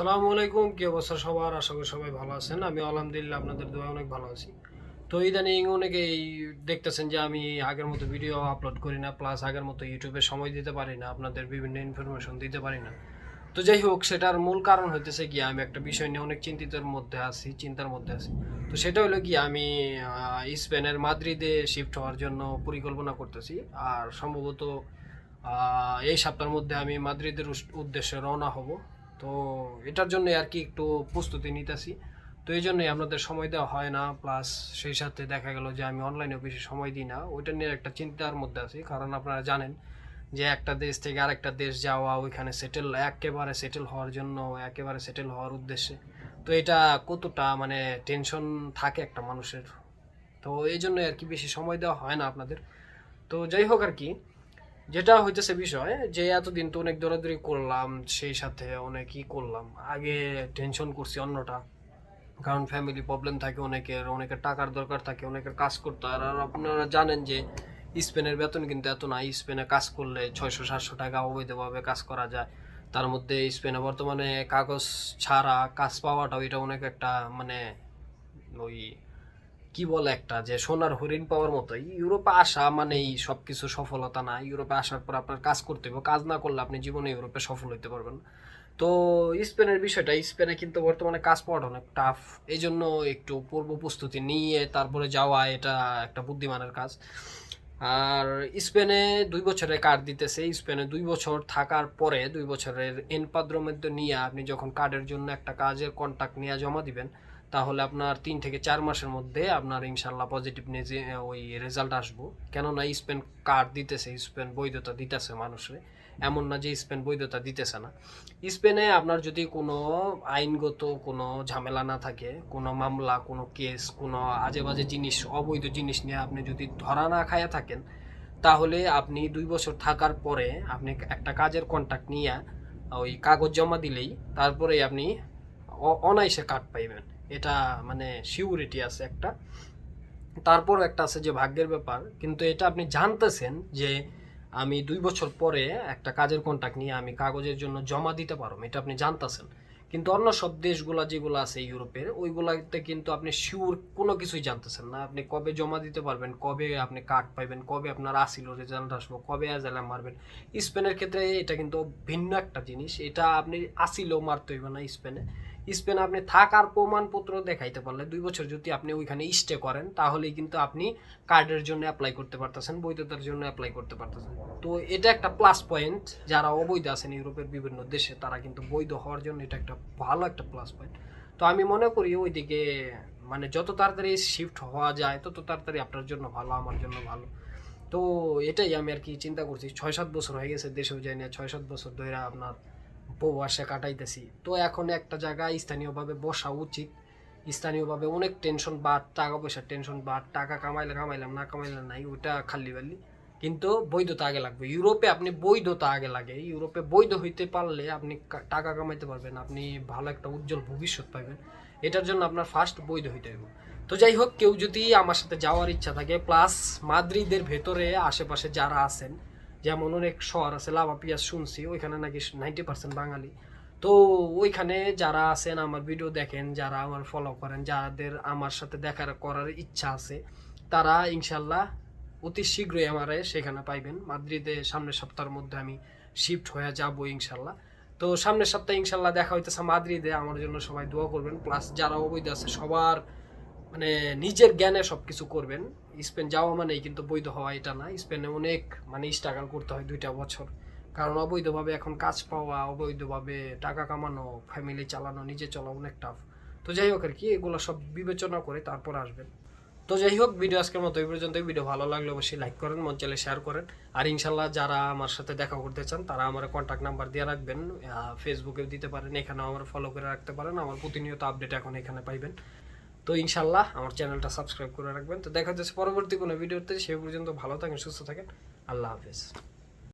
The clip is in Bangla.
আসসালামু আলাইকুম, কি অবস্থা সবার? আশা করি সবাই ভালো আছেন। আমি আলহামদুলিল্লাহ আপনাদের দোয়া অনেক ভালো আছি। তো ইদানিং অনেকেই দেখতেছেন যে আমি আগের মতো ভিডিও আপলোড করি না প্লাস আগের মতো ইউটিউবে সময় দিতে পারি না, আপনাদের বিভিন্ন ইনফরমেশন দিতে পারি না। তো যাই হোক, সেটার মূল কারণ হইতেছে কি, আমি একটা বিষয় নিয়ে অনেক চিন্তিতের মধ্যে আছি, চিন্তার মধ্যে আছি। তো সেটা হলো কি, আমি স্পেনের মাদ্রিদে শিফট হওয়ার জন্য পরিকল্পনা করতেছি। আর সম্ভবত এই সপ্তাহের মধ্যে আমি মাদ্রিদের উদ্দেশ্যে রওনা হব। তো এটার জন্য আর কি একটু প্রস্তুতি নিতেছি। তো এই জন্যই আপনাদের সময় দেওয়া হয় না প্লাস সেই সাথে দেখা গেল যে আমি অনলাইনেও বেশি সময় দিই না। ওইটা নিয়ে একটা চিন্তার মধ্যে আছি, কারণ আপনারা জানেন যে একটা দেশ থেকে আরেকটা দেশ যাওয়া, ওইখানে সেটেল একেবারে সেটেল হওয়ার জন্য, একেবারে সেটেল হওয়ার উদ্দেশ্যে। তো এটা কতটা মানে টেনশন থাকে একটা মানুষের? তো এই জন্য আর কি বেশি সময় দেওয়া হয় না আপনাদের। তো যাই হোক আর কি যেটা হইতেছে বিষয়, যে এতদিন তো অনেক দৌড়াদৌড়ি করলাম, সেই সাথে অনেক ই করলাম। আগে টেনশন করছি অন্যটা। কারণ ফ্যামিলি প্রবলেম থাকে অনেকের অনেকের টাকার দরকার থাকে, অনেকের কাজ করতে আর আপনারা জানেন যে স্পেনের বেতন কিন্তু এত না, স্পেনে কাজ করলে ছয়শো, সাতশো টাকা অবৈধভাবে কাজ করা যায়। তার মধ্যে স্পেনে বর্তমানে কাগজ ছাড়া কাজ পাওয়াটাও এটা অনেক একটা মানে ওই কি বলে একটা যে সোনার হরিণ পাওয়ার মতো? ইউরোপে আসা মানেই সব কিছু সফলতা না। ইউরোপে আসার পর আপনার কাজ করতে হবে কাজ না করলে আপনি জীবনে ইউরোপে সফল হতে পারবেন তো স্পেনের বিষয়টা, স্পেনে কিন্তু বর্তমানে কাজ পাওয়াটা অনেক টাফ এই জন্য একটু পূর্ব প্রস্তুতি নিয়ে তারপরে যাওয়া, এটা একটা বুদ্ধিমানের কাজ। আর স্পেনে দুই বছরের কার্ড দিতেছে। স্পেনে দুই বছর থাকার পরে, দুই বছরের এনপাদ্রোর মধ্যে নিয়ে আপনি যখন কার্ডের জন্য একটা কাজের কন্ট্যাক্ট নিয়ে জমা দিবেন তাহলে আপনার তিন থেকে চার মাসের মধ্যে আপনার ইনশাল্লাহ পজিটিভ নিজে ওই রেজাল্ট আসব। কেননা স্পেন কার্ড দিতেছে স্পেন বৈধতা দিতেছে মানুষে। এমন না যে স্পেন বৈধতা দিতেছে না। স্পেনে আপনার যদি কোনো আইনগত কোনো ঝামেলা না থাকে, কোনো মামলা, কোনো কেস কোনো আজে বাজে জিনিস, অবৈধ জিনিস নিয়ে আপনি যদি ধরা না খায়া থাকেন, তাহলে আপনি দুই বছর থাকার পরে আপনি একটা কাজের কন্ট্যাক্ট নিয়ে ওই কাগজ জমা দিলেই তারপরে আপনি অনায়াসে কার্ড পাইবেন। এটা মানে সিউরিটি আছে একটা। তারপর একটা আছে যে ভাগ্যের ব্যাপার। কিন্তু এটা আপনি জানতেছেন যে আমি দুই বছর পরে একটা কাজের কন্ট্যাক্ট নিয়ে আমি কাগজের জন্য জমা দিতে পারব, এটা আপনি জানতেছেন। কিন্তু অন্য সব দেশগুলা যেগুলো আছে ইউরোপের, ওইগুলাতে কিন্তু আপনি শিওর কোনো কিছুই জানতেছেন না। আপনি কবে জমা দিতে পারবেন, কবে আপনি কার্ড পাইবেন, কবে আপনার আসিল রেজাল্ট আসব, কবে অ্যাজালাম মারবেন। স্পেনের ক্ষেত্রে এটা কিন্তু ভিন্ন একটা জিনিস। এটা আপনি আসিলেও মারতে হইবে না স্পেনে। স্পেনে আপনি থাকার প্রমাণপত্র দেখাইতে পারলে, দুই বছর যদি আপনি ওইখানে স্টে করেন, তাহলেই কিন্তু আপনি কার্ডের জন্য অ্যাপ্লাই করতে পারতেছেন, বৈধতার জন্য অ্যাপ্লাই করতে পারতেছেন। তো এটা একটা প্লাস পয়েন্ট যারা অবৈধ আছেন ইউরোপের বিভিন্ন দেশে, তারা কিন্তু বৈধ হওয়ার জন্য এটা একটা ভালো একটা প্লাস পয়েন্ট তো আমি মনে করি ওইদিকে মানে যত তাড়াতাড়ি শিফট হওয়া যায়, তত তাড়াতাড়ি আপনার জন্য ভালো, আমার জন্য ভালো। তো এটাই আমি আর কি চিন্তা করছি, ছয় সাত বছর হয়ে গেছে, দেশেও যাই না ছয় সাত বছর ধরে আপনার প্রবাসে কাটাইতেছি। তো এখন একটা জায়গায় স্থানীয়ভাবে বসা উচিত। স্থানীয়ভাবে অনেক টেনশন বা টাকা পয়সার টেনশন বা টাকা কামাইলে কামাইলাম, না কামাইলাম নাই, ওইটা খালি বালি। কিন্তু বৈধতা আগে লাগবে। ইউরোপে আপনি বৈধতা আগে লাগে। ইউরোপে বৈধ হইতে পারলে আপনি টাকা কামাইতে পারবেন, আপনি ভালো একটা উজ্জ্বল ভবিষ্যৎ পাবেন এটার জন্য আপনার ফার্স্ট বৈধ হইতে হবে তো যাই হোক, কেউ যদি আমার সাথে যাওয়ার ইচ্ছা থাকে প্লাস মাদ্রিদের ভেতরে আশেপাশে যারা আছেন যেমন অনেক শহর আছে লাভা পিয়াজ শুনছি, ওইখানে নাকি নাইনটি পার্সেন্ট বাঙালি। তো ওইখানে যারা আছেন, আমার ভিডিও দেখেন, যারা আমার ফলো করেন, যাদের আমার সাথে দেখা করার ইচ্ছা আছে, তারা ইনশাল্লাহ অতি শীঘ্রই আমারে সেখানে পাইবেন। মাদ্রিদে সামনের সপ্তাহের মধ্যে আমি শিফট হয়ে যাব ইনশাল্লাহ। তো সামনের সপ্তাহে ইনশাল্লাহ দেখা হইতেছে মাদ্রিদে, আমার জন্য সবাই দোয়া করবেন। প্লাস যারা অবৈধ আছে, সবার মানে নিজের জ্ঞানে সব কিছু করবেন। স্পেন যাওয়া মানেই কিন্তু বৈধ হওয়া, এটা না। স্পেনে অনেক মানে স্ট্রাগল করতে হয় দুইটা বছর। কারণ অবৈধভাবে এখন কাজ পাওয়া, অবৈধভাবে টাকা কামানো ফ্যামিলি চালানো, নিজে চলা অনেক টাফ তো যাই হোক আর কি, এগুলো সব বিবেচনা করে তারপর আসবেন। তো যাই হোক, ভিডিও আজকের মতো এই পর্যন্ত ভিডিও ভালো লাগলে অবশ্যই লাইক করেন, মন চাইলে শেয়ার করেন। আর ইনশাল্লাহ যারা আমার সাথে দেখা করতে চান, তারা আমার কন্ট্যাক্ট নাম্বার দিয়ে রাখবেন। ফেসবুকে দিতে পারেন, এখানেও আমার ফলো করে রাখতে পারেন। আমার প্রতিনিয়ত আপডেট এখন এখানে পাইবেন। তো ইনশাল্লাহ আমার চ্যানেলটা সাবস্ক্রাইব করে রাখবেন। তো দেখা যাচ্ছে পরবর্তী কোনো ভিডিওতে, সে পর্যন্ত ভালো থাকেন, সুস্থ থাকেন। আল্লাহ হাফেজ।